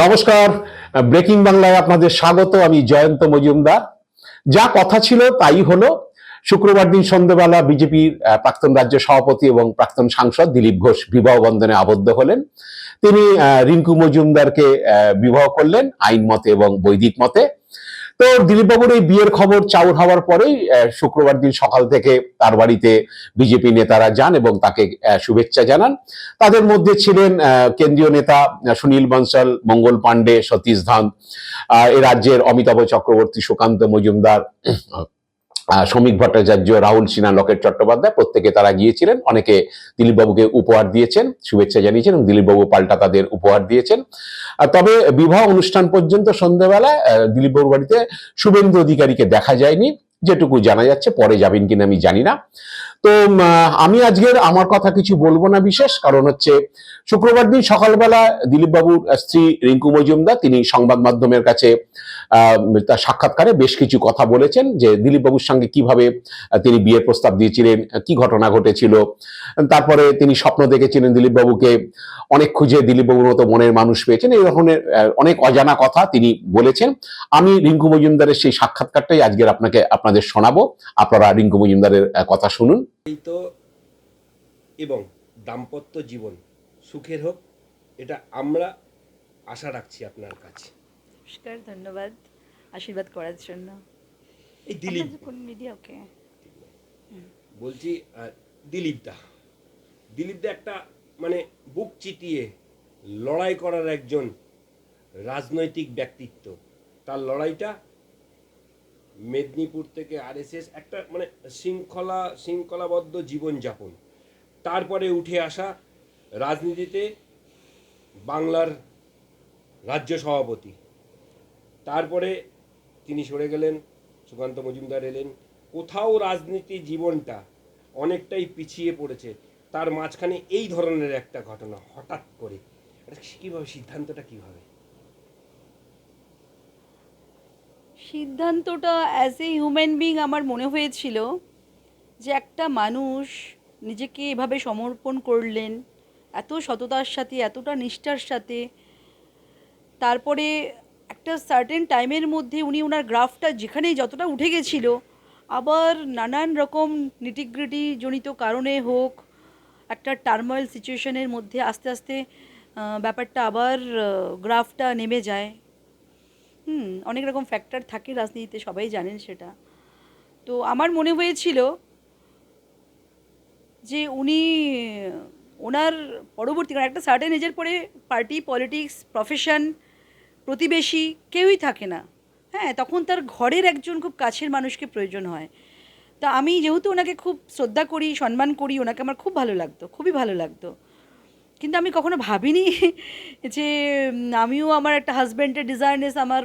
নমস্কার। ব্রেকিং বাংলায় আপনাদের স্বাগত, আমি জয়ন্ত মজুমদার। যা কথা ছিল তাই হলো। শুক্রবার দিন সন্ধ্যেবেলা বিজেপির প্রাক্তন রাজ্য সভাপতি এবং প্রাক্তন সাংসদ দিলীপ ঘোষ বিবাহ বন্ধনে আবদ্ধ হলেন। তিনি রিঙ্কু মজুমদারকে বিবাহ করলেন আইন মতে এবং বৈদিক মতে। তো দিলীপ বাবুর এই বিয়ের খবর চাউর হওয়ার পরেই শুক্রবার দিন সকাল থেকে তার বাড়িতে বিজেপি নেতারা যান এবং তাকে শুভেচ্ছা জানান। তাদের মধ্যে ছিলেন কেন্দ্রীয় নেতা সুনীল বনসল, মঙ্গল পাণ্ডে, সতীশ ধান এ রাজ্যের অমিতাভ চক্রবর্তী, সুকান্ত মজুমদার শ্রমিক ভট্টাচার্য রাহুল সিনহা লকেট চট্টোপাধ্যায় প্রত্যেকে তারা গিয়েছিলেন। অনেকে দিলীপবাবুকে উপহার দিয়েছেন শুভেচ্ছা জানিয়েছেন এবং দিলীপবাবু পাল্টা তাদের উপহার দিয়েছেন। তবে বিবাহ অনুষ্ঠান পর্যন্ত সন্ধ্যেবেলায় আহ, দিলীপবাবুর বাড়িতে শুভেন্দু অধিকারীকে দেখা যায়নি। যেটুকু জানা যাচ্ছে পরে যাবেন কিনা আমি জানি না। তো আমি আজকের আমার কথা কিছু বলব না বিশেষ কারণ হচ্ছে শুক্রবার দিন সকালবেলা দিলীপবাবুর স্ত্রী রিঙ্কু মজুমদার তিনি সংবাদ মাধ্যমের কাছে তার সাক্ষাৎকারে বেশ কিছু কথা বলেছেন যে দিলীপবাবুর সঙ্গে কীভাবে তিনি বিয়ের প্রস্তাব দিয়েছিলেন কি ঘটনা ঘটেছিল। তারপরে তিনি স্বপ্ন দেখেছিলেন দিলীপবাবুকে, অনেক খুঁজে দিলীপবাবুর মতো মনের মানুষ পেয়েছেন, এই ধরনের অনেক অজানা কথা তিনি বলেছেন। আমি রিঙ্কু মজুমদারের সেই সাক্ষাৎকারটাই আজকের আপনাকে, আপনাদের শোনাবো। আপনারা রিঙ্কু মজুমদারের কথা শুনুন। এবং দাম্পত্য জীবন সুখের হোক, এটা আমরা আশা রাখছি আপনার কাছে। নমস্কার ধন্যবাদ আশীর্বাদ করার জন্য। এই দিলীপ। কোন মিডিয়া ওকে বলছি আহ, দিলীপ দা দিলীপ দা একটা মানে বুক চিতিয়ে লড়াই করার একজন রাজনৈতিক ব্যক্তিত্ব। তার লড়াইটা মেদিনীপুর থেকে আরএসএস একটা মানে শৃঙ্খলা শৃঙ্খলাবদ্ধ জীবনযাপন। তারপরে উঠে আসা রাজনীতিতে বাংলার রাজ্য সভাপতি। তারপরে তিনি সরে গেলেন, সুকান্ত মজুমদার এলেন। কোথাও রাজনীতি জীবনটা অনেকটাই পিছিয়ে পড়েছে। তার মাঝখানে এই ধরনের একটা ঘটনা হঠাৎ করে। কীভাবে, সিদ্ধান্তটা কীভাবে? সিদ্ধান্তটা অ্যাজ এ হিউম্যান বিং আমার মনে হয়েছিল যে একটা মানুষ নিজেকে এভাবে সমর্পণ করলেন, এত সততার সাথে, এতটা নিষ্ঠার সাথে, তারপরে একটা সার্টেন টাইমের মধ্যে উনি ওনার গ্রাফটা যেখানে যতটা উঠে গেছিল, আবার নানান রকম নিটিগ্রিটি জনিত কারণে হোক, একটা টার্ময়েল সিচুয়েশনের মধ্যে আস্তে আস্তে ব্যাপারটা আবার গ্রাফটা নেমে যায়। হুম, অনেক রকম ফ্যাক্টর থাকে রাজনীতিতে, সবাই জানেন সেটা। তো আমার মনে হয়েছিল যে উনি, ওনার পরবর্তী, কারণ একটা সার্টেন এজের পরে পার্টি পলিটিক্স প্রফেশন প্রতিবেশী কেউই থাকে না। হ্যাঁ তখন তার ঘরের একজন খুব কাছের মানুষকে প্রয়োজন হয়। তা আমি যেহেতু ওনাকে খুব শ্রদ্ধা করি, সম্মান করি, ওনাকে আমার খুব ভালো লাগতো, খুবই ভালো লাগতো। কিন্তু আমি কখনো ভাবিনি যে আমিও আমার একটা হাজব্যান্ডের ডিজায়ারনেস আমার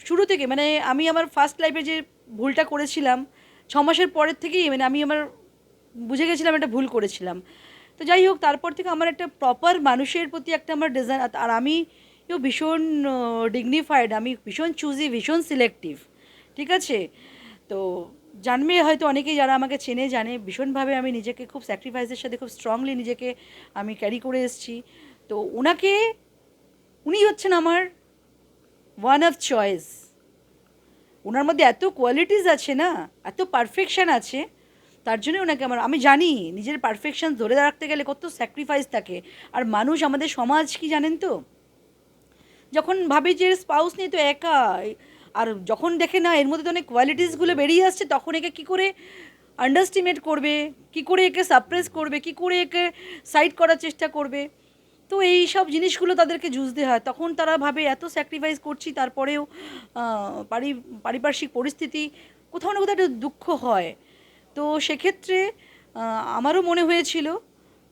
শুরু থেকে মানে আমি আমার ফার্স্ট লাইফে যে ভুলটা করেছিলাম, ছ মাসের পরের থেকেই মানে আমি আমার বুঝে গেছিলাম একটা ভুল করেছিলাম। তো যাই হোক, তারপর থেকে আমার একটা প্রপার মানুষের প্রতি একটা আমার ডিজাইন আর আমি ভীষণ ডিগনিফাইড আমি ভীষণ চুজি ভীষণ সিলেক্টিভ ঠিক আছে? তো জানবে হয়তো অনেকেই যারা আমাকে চেনে, জানে ভীষণভাবে আমি নিজেকে খুব স্যাক্রিফাইসের সাথে খুব স্ট্রংলি নিজেকে আমি ক্যারি করে এসেছি। তো ওনাকে উনি হচ্ছেন আমার ওয়ান অফ চয়েস ওনার মধ্যে এত কোয়ালিটিস আছে না, এত পারফেকশান আছে, তার জন্য ওনাকে আমার, আমি জানি নিজের পারফেকশান ধরে রাখতে গেলে কত স্যাক্রিফাইস থাকে। আর মানুষ আমাদের সমাজ কি জানেন তো? যখন ভাবি যে স্পাউস নিয়ে তো একা আর যখন দেখে না এর মধ্যে তো অনেক কোয়ালিটিসগুলো বেরিয়ে আসছে, তখন একে কী করে আন্ডারস্টিমেট করবে, কি করে একে সাপ্রেস করবে, কি করে একে সাইড করার চেষ্টা করবে। তো এই সব জিনিসগুলো তাদেরকে জুঝতে হয়। তখন তারা ভাবে, এত স্যাক্রিফাইস করছি, তারপরেও পারি, পারিপার্শ্বিক পরিস্থিতি, কোথাও না কোথাও একটা দুঃখ হয়। তো সেক্ষেত্রে আমারও মনে হয়েছিল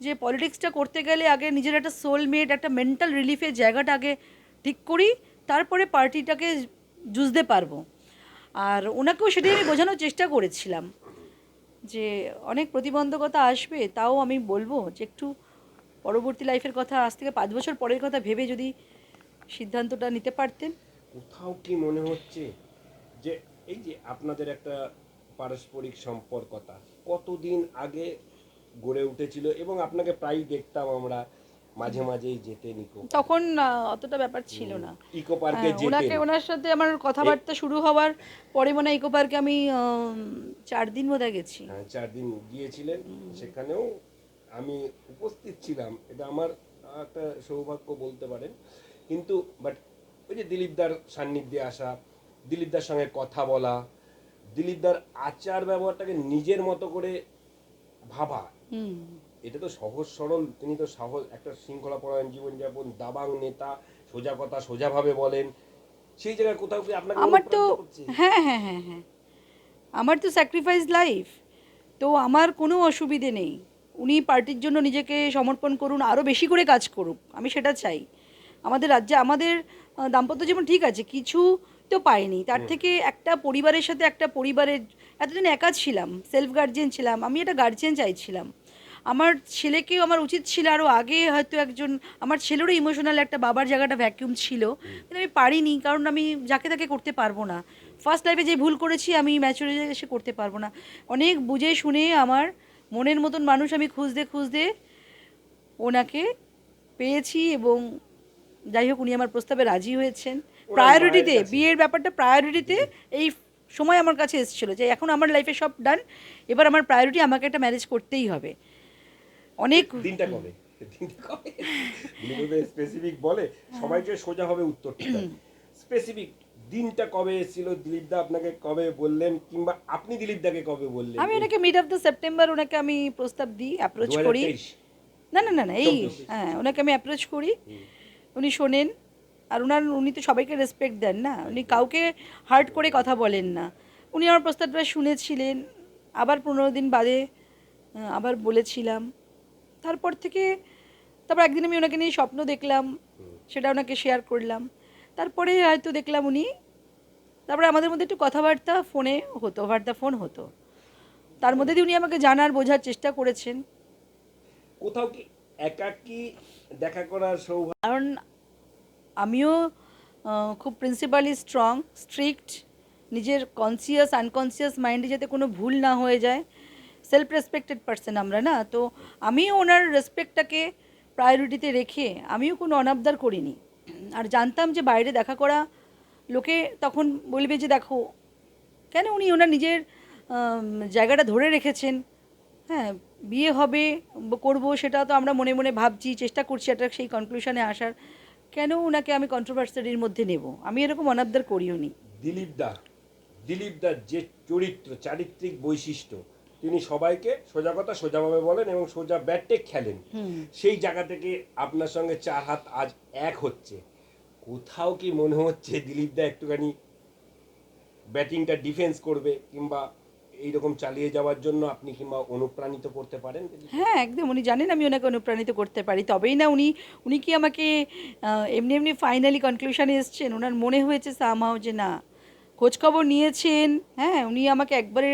যে পলিটিক্সটা করতে গেলে আগে নিজের একটা সোলমেট একটা মেন্টাল রিলিফের জায়গাটা আগে ঠিক করি, তারপরে পার্টিটাকে জুঝতে পারব। আর ওনাকেও সেটাই আমি বোঝানোর চেষ্টা করেছিলাম যে অনেক প্রতিবন্ধকতা আসবে, তাও আমি বলব যে একটু পরবর্তী লাইফের কথা, আজ থেকে পাঁচ বছর পরের কথা ভেবে যদি সিদ্ধান্তটা নিতে পারতেন। কোথাও কি মনে হচ্ছে যে এই যে আপনাদের একটা পারস্পরিক সম্পর্কতা, কতদিন আগে গড়ে উঠেছিল এবং আপনাকে প্রায়ই দেখতাম আমরা মাঝে মাঝেই যেতেন ইকো তখন অতটা ব্যাপার ছিল না। ইকো পার্কে হ্যাঁ, ওনাকে যেতেন ওনার সাথে আমার কথাবার্তা শুরু হওয়ার পরে মনে ইকো পার্কে আমি চার দিন বোধ গেছি। হ্যাঁ, চার দিন গিয়েছিলেন। সেখানেও আমি উপস্থিত ছিলাম। এটা আমার একটা সৌভাগ্য বলতে পারেন। কিন্তু বাট ওই যে দিলীপদার সান্নিধ্যে আসা দিলীপদার সঙ্গে কথা বলা দিলীপদার আচার ব্যবহারটাকে নিজের মতো করে ভাবা এটা তো সহজ সরল তিনি তো সহজ একটা শৃঙ্খলা পরায়ণ জীবনযাপন দাবাং নেতা সোজা কথা সোজাভাবে বলেন। সেই জায়গায় কোথাও কি আপনাকে আমার তো হ্যাঁ হ্যাঁ হ্যাঁ হ্যাঁ। আমার তো স্যাক্রিফাইস লাইফ তো আমার কোনো অসুবিধে নেই। উনি পার্টির জন্য নিজেকে সমর্পণ করুন আরও বেশি করে কাজ করুক আমি সেটা চাই। আমাদের রাজ্যে আমাদের দাম্পত্য জীবন ঠিক আছে কিছু তো পাইনি। তার থেকে একটা পরিবারের সাথে একটা পরিবারের এতদিন একা ছিলাম সেলফ গার্জিয়ান ছিলাম আমি একটা গার্জিয়ান চাইছিলাম। আমার ছেলেকেও আমার উচিত ছিল আরও আগে হয়তো একজন আমার ছেলেরও ইমোশনাল একটা বাবার জায়গাটা ভ্যাকিউম ছিল। কিন্তু আমি পারিনি কারণ আমি যাকে তাকে করতে পারব না। ফার্স্ট লাইফে যে ভুল করেছি আমি ম্যাচুরিটি এসে করতে পারব না। অনেক বুঝে শুনে আমার মনের মতন মানুষ আমি খুঁজতে খুঁজতে ওনাকে পেয়েছি এবং যাই হোক উনি আমার প্রস্তাবে রাজি হয়েছেন। প্রায়োরিটিতে বিয়ের ব্যাপারটা প্রায়োরিটিতে এই সময় আমার কাছে এসেছিল যে এখন আমার লাইফে সব ডান এবার আমার প্রায়োরিটি আমাকে একটা ম্যারেজ করতেই হবে। অনেক দিনটা কবে? দিনটা কবে? স্পেসিফিক বলে? সবাইকে সোজা হবে উত্তরটা স্পেসিফিক দিনটা কবে এসেছিল? দিলীপ দা আপনাকে কবে বললেন? কিংবা আপনি দিলীপ দাকে কবে বললেন? আমি ওনাকে মিড অফ দ্য সেপ্টেম্বর ওনাকে আমি প্রস্তাব দিই অ্যাপ্রোচ করি। না না না না এই হ্যাঁ ওনাকে আমি অ্যাপ্রোচ করি। উনি শোনেন। আর ওনার উনি তো সবাইকে রেসপেক্ট দেন না। উনি কাউকে হার্ট করে কথা বলেন না। উনি আমার প্রস্তাবটা শুনেছিলেন। আবার পনেরো দিন বাদে আবার বলেছিলাম। তারপর থেকে তারপর একদিন আমি ওনাকে নিয়ে স্বপ্ন দেখলাম সেটা ওনাকে শেয়ার করলাম। তারপরে হয়তো দেখলাম উনি তারপরে আমাদের মধ্যে একটু কথাবার্তা ফোনে হতো বার্তা ফোন হতো। তার মধ্যে দিয়ে উনি আমাকে জানার বোঝার চেষ্টা করেছেন। কোথাও কি একাকি দেখা করার সৌভাগ্য? কারণ আমিও খুব প্রিন্সিপালি স্ট্রং স্ট্রিক্ট নিজের কনসিয়াস আনকনসিয়াস মাইন্ডে যাতে কোনো ভুল না হয়ে যায় সেলফ রেসপেক্টেড পার্সন আমরা না, তো আমিও ওনার রেসপেক্টটাকে প্রায়োরিটিতে রেখে আমিও কোনো অনাবদার করিনি। আর জানতাম যে বাইরে দেখা করা লোকে তখন বলবে যে দেখো, কেন উনি ওনার নিজের জায়গাটা ধরে রেখেছেন? হ্যাঁ বিয়ে হবে, করব সেটা তো আমরা মনে মনে ভাবছি, চেষ্টা করছি একটা সেই কনক্লুশনে আসার। কেন ওনাকে আমি কন্ট্রোভার্সারির মধ্যে নেব? আমি এরকম অনাবদার করিও নি। দিলীপ দা, দিলীপ দার যে চরিত্র, চারিত্রিক বৈশিষ্ট্য তিনি সবাইকে সোজা কথা সোজাভাবে বলেন এবং সোজা ব্যাটে খেলেন। সেই জায়গা থেকে আপনার সঙ্গে চার হাত আজ এক হচ্ছে। কোথাও কি মনে হচ্ছে দিলীপ দা একটুখানি ব্যাটিংটা ডিফেন্স করবে কিংবা এইরকম চালিয়ে যাওয়ার জন্য আপনি কিংবা অনুপ্রাণিত করতে পারেন? হ্যাঁ একদম। উনি জানেন আমি ওনাকে অনুপ্রাণিত করতে পারি। তবেই না উনি উনি কি আমাকে এমনি এমনি ফাইনালি কনক্লুশনে এসছেন? ওনার মনে হয়েছে সামাও যে না খোঁজখবর নিয়েছেন। হ্যাঁ উনি আমাকে একবারে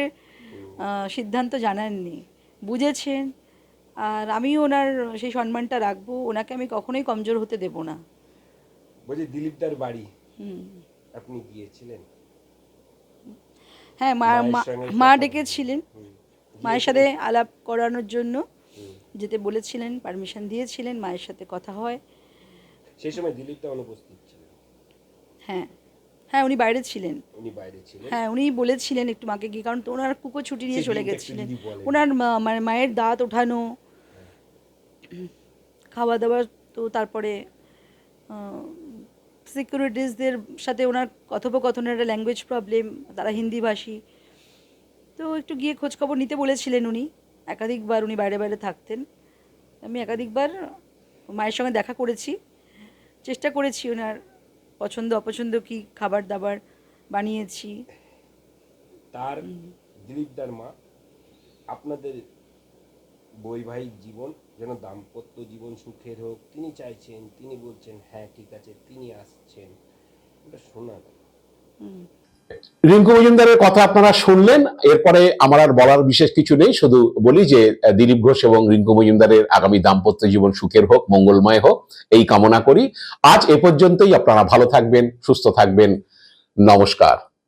সিদ্ধান্ত জানাননি বুঝেছেন? আর আমি ওনার সেই সম্মানটা রাখব ওনাকে আমি কখনোই কমজোর হতে দেব না। বলছি দিলীপ দার বাড়ি আপনি গিয়েছিলেন? হ্যাঁ মা মা- ডেকেছিলেন। মায়ের সাথে আলাপ করানোর জন্য যেতে বলেছিলেন পারমিশন দিয়েছিলেন মায়ের সাথে কথা হয়। সেই সময় দিলীপ দা অনুপস্থিত ছিলেন। হ্যাঁ। হ্যাঁ উনি বাইরে ছিলেন। উনি বাইরে ছিলেন? হ্যাঁ উনি বলেছিলেন একটু মাকে গিয়ে কারণ তো ওনার কুকো ছুটি নিয়ে চলে গেছিলেন। ওনার মা- মানে মায়ের দাঁত ওঠানো খাওয়া দাওয়া তো তারপরে সিকিউরিটিসদের সাথে ওনার কথোপকথনের একটা ল্যাঙ্গুয়েজ প্রবলেম তারা হিন্দিভাষী। তো একটু গিয়ে খোঁজখবর নিতে বলেছিলেন উনি। একাধিকবার উনি বাইরে বাইরে থাকতেন। আমি একাধিকবার মায়ের সঙ্গে দেখা করেছি। চেষ্টা করেছি ওনার পছন্দ অপছন্দ কি খাবার দাবার বানিয়েছি? তার দিলীপ দার মা আপনাদের বৈবাহিক জীবন যেন দাম্পত্য জীবন সুখের হোক তিনি চাইছেন তিনি বলছেন হ্যাঁ ঠিক আছে তিনি আসছেন। এটা শোনা হুম। রিঙ্কু মজুমদারের কথা আপনারা শুনলেন, এরপরে আমার আর বলার বিশেষ কিছু নেই, শুধু বলি যে দিলীপ ঘোষ এবং রিঙ্কু মজুমদারের আগামী দাম্পত্য জীবন সুখের হোক, মঙ্গলময় হোক, এই কামনা করি। আজ এ পর্যন্তই, আপনারা ভালো থাকবেন, সুস্থ থাকবেন, নমস্কার।